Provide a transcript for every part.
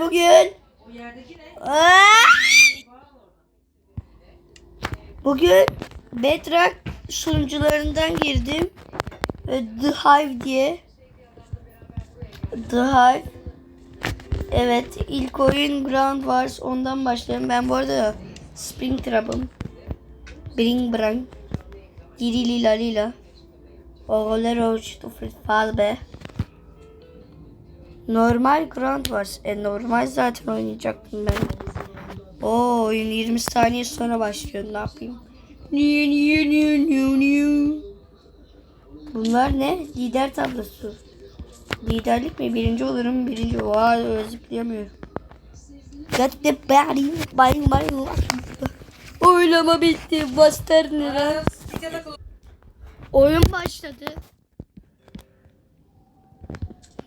Bugün! Bugün Bedrock sunucularından girdim. Ee, The Hive diye. The Hive. Evet ilk oyun Ground Wars ondan başlayalım. Ben bu arada Springtrap'ım. Bring Brang. Diri Lila Lila. Oğullar Oğuçtu Falbe. Normal Ground Wars. E normal zaten oynayacaktım ben. Oo oyun 20 saniye sonra başlıyor. Ne yapayım? Niye niye niye niye niye? Bunlar ne? Lider tablosu. Liderlik mi? Birinci olurum. Birinci. Vay zıplayamıyorum. Got the body. Bang bang. Oylama bitti. Bastır? Oyun başladı.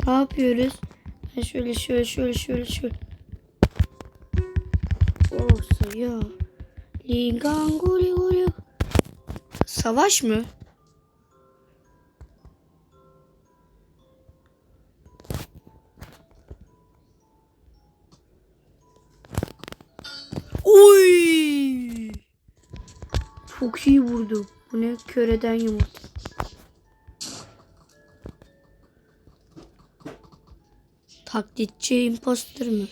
Ne yapıyoruz? Ha şöyle şöyle şöyle şöyle şöyle. Olsa ya. Linganguli guli. Savaş mı? Oy! Çok iyi vurdu. Bu ne? Köreden yumurta. Taklitçi imposter mı?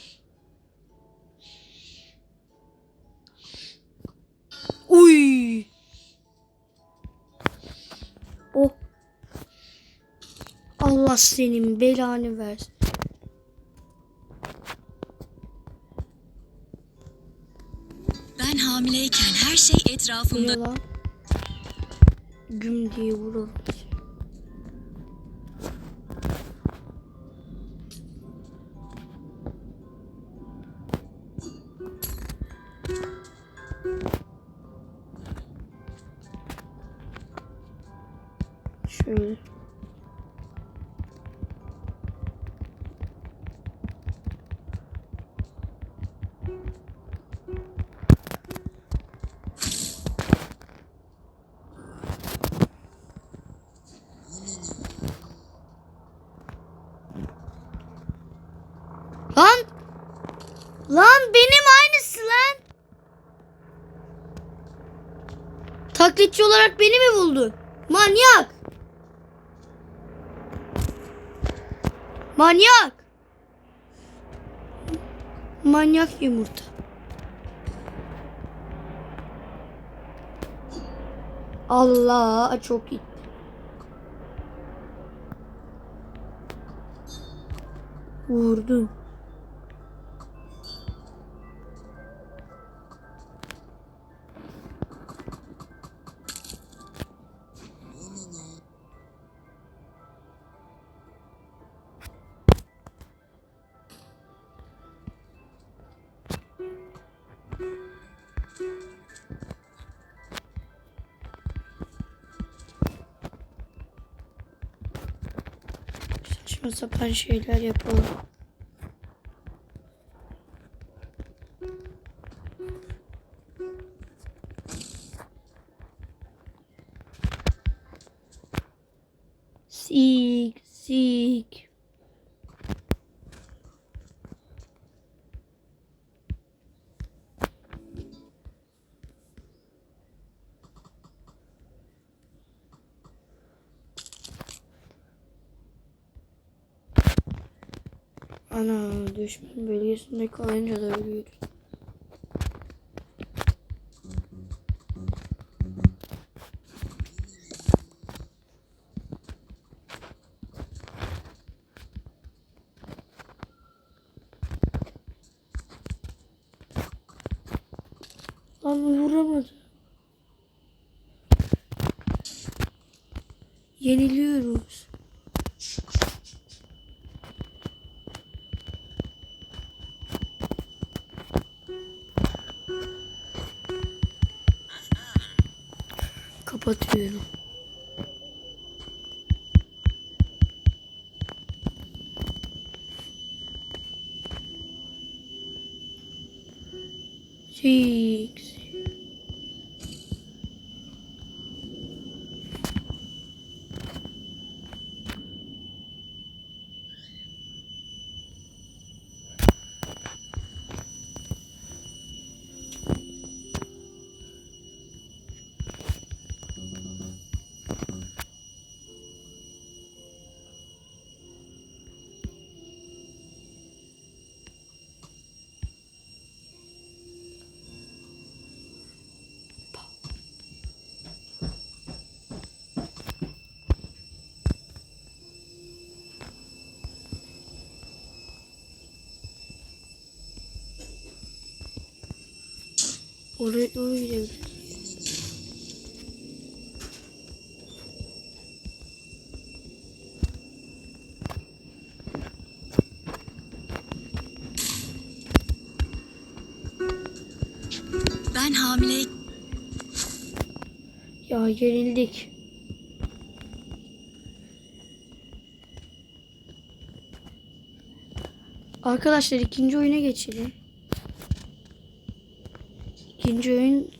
Uy! Oh. Allah senin belanı versin. Ben hamileyken her şey etrafımda? Güm diye vurur. Şöyle. Taklitçi olarak beni mi buldun? Manyak! Manyak! Manyak yumurta. Allah çok iyi. Vurdum. Saçma sapan şeyler yapalım. Sik sik. Ana düşman bölgesinde kalınca da ölüyoruz. Lan vuramadı. Yeniliyoruz. Kapatıyorum. Six. Oraya doğru gidelim. Ben hamile Ya yenildik. Arkadaşlar ikinci oyuna geçelim. İkinci oyun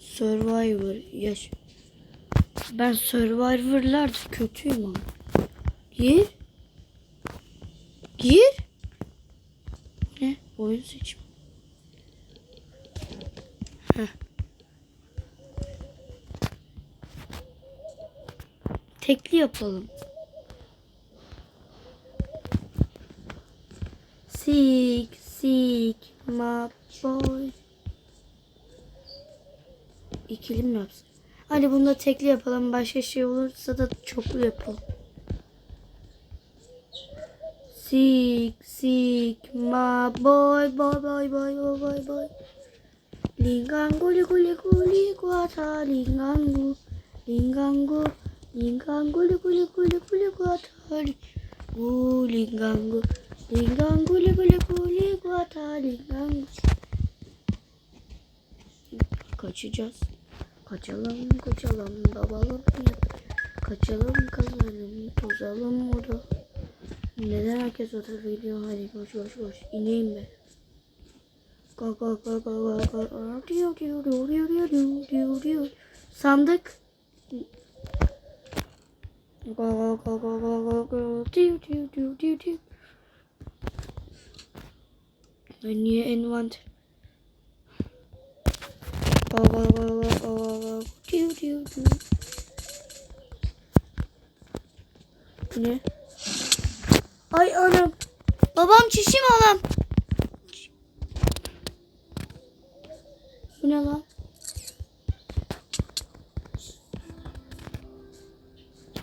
Survivor. Yaş. Ben Survivor'larda kötüyüm ama. Gir. Gir. Ne? Oyun seçim. Heh. Tekli yapalım. Sik sik ma boy. İkili mi yapsın? Hadi bunu da tekli yapalım. Başka şey olursa da çoklu yapalım. Sik sik ma boy boy boy boy boy boy boy. Lingangu li guli guli guata lingangu lingangu lingangu li guli guli guli guata li gu lingangu lingangu li guli guli guata lingangu Kaçacağız. Kaçalım kaçalım babalım Kaçalım kazanalım tozalım orada. Neden herkes o tarafa gidiyor? Hadi koş koş koş. İneyim ben. Go go go go go go. Diyor diyor diyor diyor diyor diyor diyor. Sandık. Go go go go go go go. Diyor diyor diyor diyor diyor. Ben niye envanter? Bal bal bal bal bal bal bal. Diu diu diu. Ne? Ay anam. Babam çişim anam. Bu ne lan?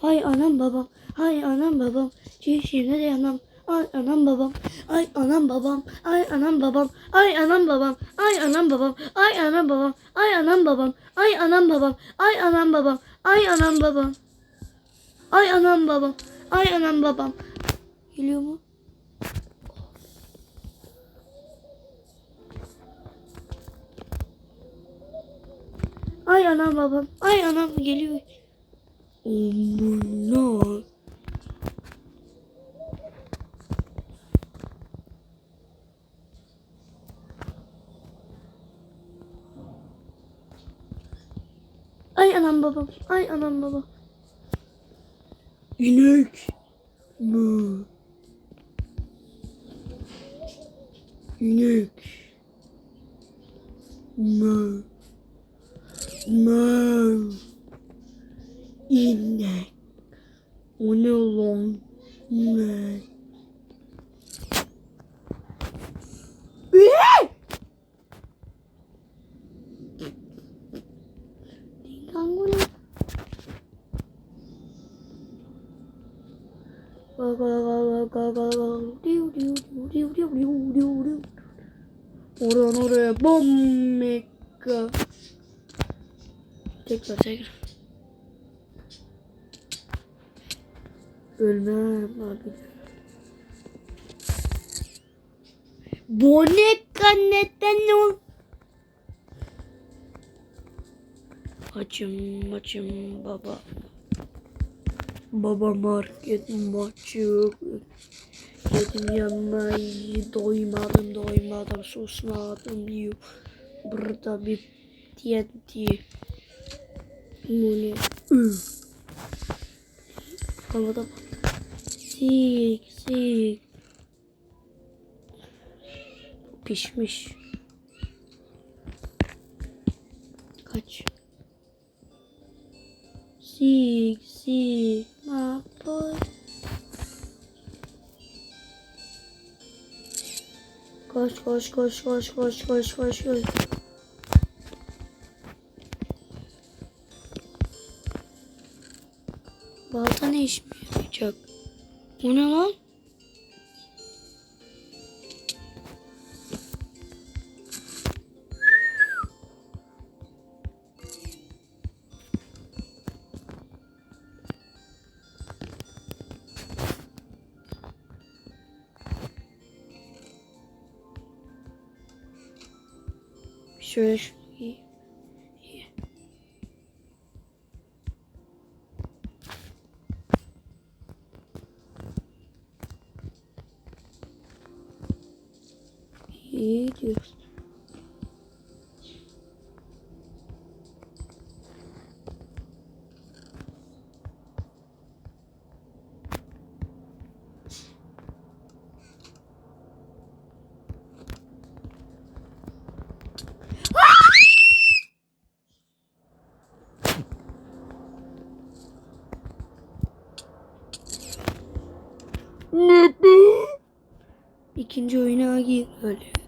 Hay anam babam. Hay anam babam. Çişimde de anam. Ay anam babam. Ay anam babam. Ay anam babam. Ay anam babam. Ay anam babam. Ay anam babam. Ay anam babam. Ay anam babam. Ay anam babam. Ay anam babam. Ay anam babam. Ay anam babam. Geliyor mu? Ay anam babam. Ay anam geliyor. Oh my lan baba. İnek mi? İnek mi? Mö. İnek. O ne lan? Ne? Oradan oraya bom meka. Tekrar tekrar. Ölmem abi. Boneka neden ol? Açım açım baba. Baba market açık. Yedim yemeği doymadım doymadım susmadım diyor. Burada bir ne? Üf. Havada bak. Sik sik. Pişmiş. Kaç. Sik sik. Koş koş koş koş koş koş koş. Balta ne işime yarayacak? Bu ne lan? İyi diyoruz. İkinci oyuna girelim.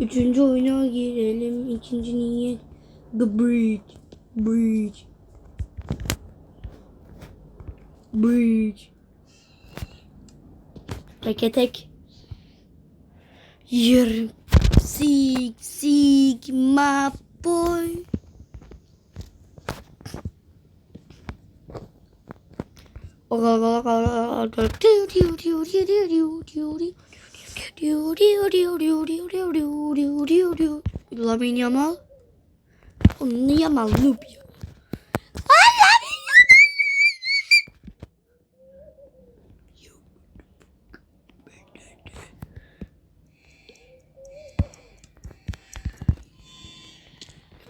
Üçüncü oyuna girelim. İkinci niye? The Bridge. Bridge. Bridge. Teke tek. Yirmi. Sig, sigma boy. Lamin Yamal. Onun Yamal noob ya.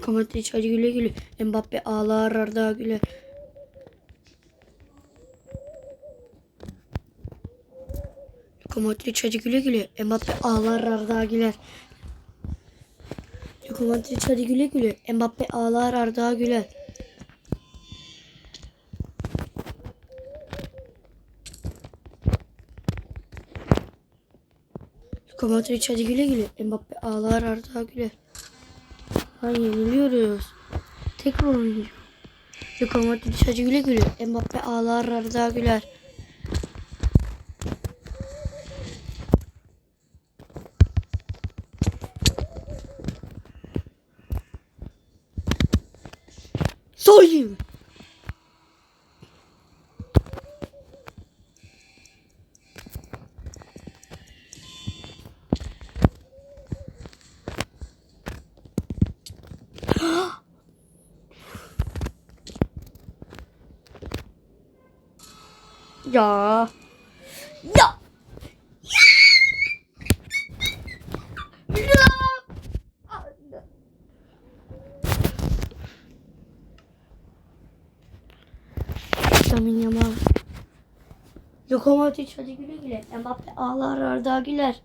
Komantriç hadi güle güle. Mbappe ağlar Arda güle. Komantriç hadi güle güle. Mbappe ağlar Arda güler. Komantriç hadi güle güle. Mbappe ağlar Arda güler. Komantriç hadi güle güle. Mbappe ağlar Arda güler. Ha yeniliyoruz. Tekrar oynuyor. Komantriç hadi güle güle. Mbappe ağlar Arda güler. Ya. Ya. Ya. Ya. Lamin Yamal. Lokomotiv hadi güle güle. Mbappe ağlar Arda güler.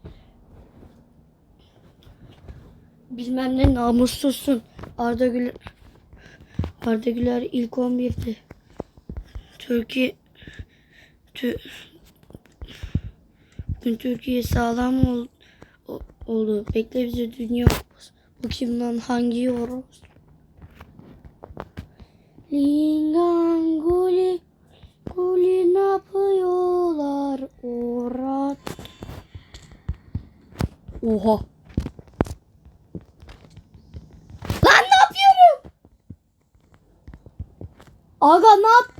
Bilmem ne namussuzsun. Arda Güler. Arda Güler ilk 11'di. Türkiye Tü, Bugün Türkiye sağlam ol, oldu. Bekle bize dünya. Bu kim lan hangi yorum? Lingan guli ne yapıyorlar orat? Oha. Lan ne yapıyorum? Aga ne yap?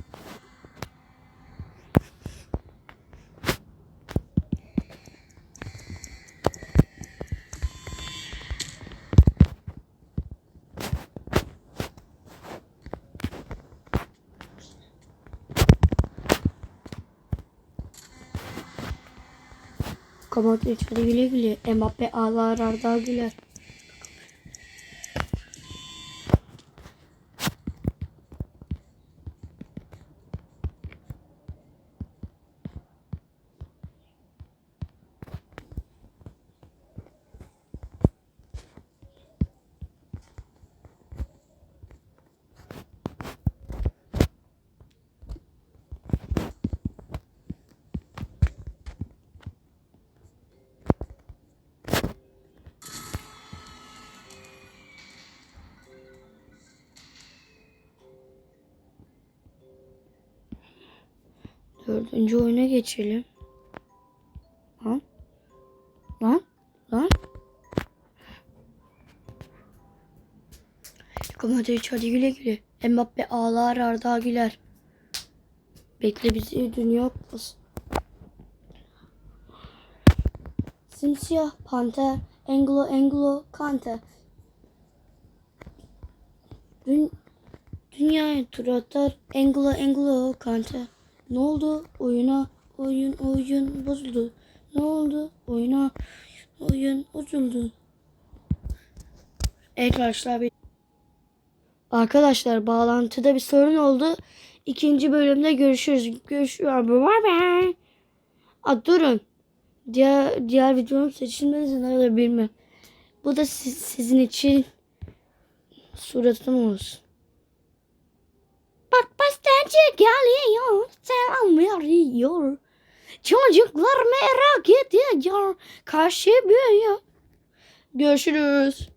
Komando hadi güle güle. Mbappe ağlar Arda güler. Dördüncü oyuna geçelim. Lan. Lan. Lan. Komandoç hadi güle güle. Mbappe ağlar Arda güler. Bekle bizi dünya kupası. Simsiyah panter. Anglo Anglo Kante. Dün, dünyaya tur atar. Anglo Anglo kanta. Ne oldu? Oyuna oyun oyun bozuldu. Ne oldu? Oyuna oyun bozuldu. Arkadaşlar bir Arkadaşlar bağlantıda bir sorun oldu. İkinci bölümde görüşürüz. Görüşürüz. Bye bye. Aa, durun. Diğer, diğer videom seçilmez nerede bilmem. Bu da siz- sizin için suratım olsun. Bak pastancı geliyor. Selam veriyor. Çocuklar merak ediyor. Karşı büyüyor. Görüşürüz.